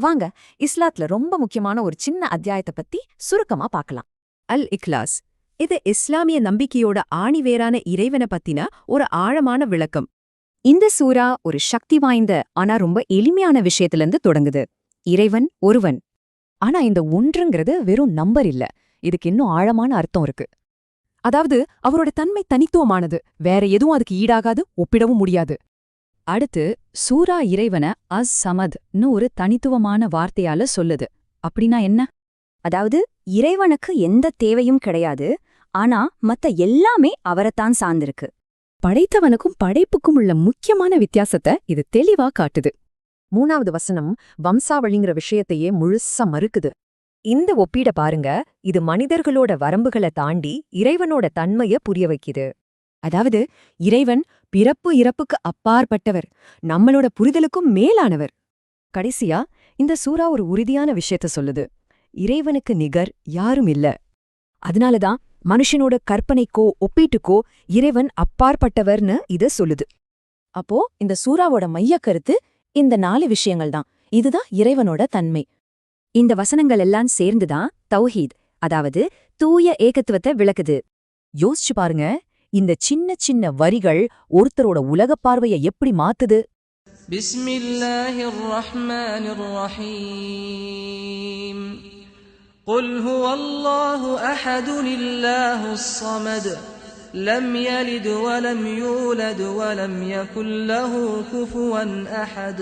வாங்க இஸ்லாத்துல ரொம்ப முக்கியமான ஒரு சின்ன அத்தியாயத்தை பத்தி சுருக்கமா பார்க்கலாம். அல் இக்லாஸ். இது இஸ்லாமிய நம்பிக்கையோட ஆணிவேரான இறைவன பத்தின ஒரு ஆழமான விளக்கம். இந்த சூரா ஒரு சக்தி வாய்ந்த ஆனா ரொம்ப எளிமையான விஷயத்துல இருந்து தொடங்குது. இறைவன் ஒருவன். ஆனா இந்த ஒன்றுங்கிறது வெறும் நம்பர் இல்ல. இதுக்கு இன்னும் ஆழமான அர்த்தம் இருக்கு. அதாவது அவரோட தன்மை தனித்துவமானது. வேற எதுவும் அதுக்கு ஈடாகாது ஒப்பிடவும் முடியாது. அடுத்து சூரா இறைவன அஸ் சமத்னு ஒரு தனித்துவமான வார்த்தையால சொல்லுது. அப்படின்னா என்ன? அதாவது இறைவனுக்கு எந்த தேவையும் கிடையாது ஆனா மத்த எல்லாமே அவரைத்தான் சார்ந்திருக்கு. படைத்தவனுக்கும் படைப்புக்கும் உள்ள முக்கியமான வித்தியாசத்தை இது தெளிவா காட்டுது. மூணாவது வசனம் வம்சாவளிங்கிற விஷயத்தையே முழுசா மறுக்குது. இந்த ஒப்பீட பாருங்க இது மனிதர்களோட வரம்புகளை தாண்டி இறைவனோட தன்மைய புரிய வைக்குது. அதாவது இறைவன் பிறப்பு இறப்புக்கு அப்பாற்பட்டவர் நம்மளோட புரிதலுக்கும் மேலானவர். கடைசியா இந்த சூறா ஒரு உறுதியான விஷயத்த சொல்லுது. இறைவனுக்கு நிகர் யாரும் இல்ல. அதனாலதான் மனுஷனோட கற்பனைக்கோ ஒப்பீட்டுக்கோ இறைவன் அப்பாற்பட்டவர்னு இத சொல்லுது. அப்போ இந்த சூறாவோட மைய கருத்து இந்த நாலு விஷயங்கள் தான். இதுதான் இறைவனோட தன்மை. இந்த வசனங்கள் எல்லாம் சேர்ந்துதான் தௌஹீத் அதாவது தூய ஏகத்துவத்தை விளக்குது. யோசிச்சு பாருங்க. இந்த சின்ன சின்ன வரிகள் ஒருத்தரோட உலகப் பார்வைய எப்படி மாத்துது بسم الله الرحمن الرحيم قل هو الله احد الله الصمد لم يلد ولم يولد ولم يكن له كفوا احد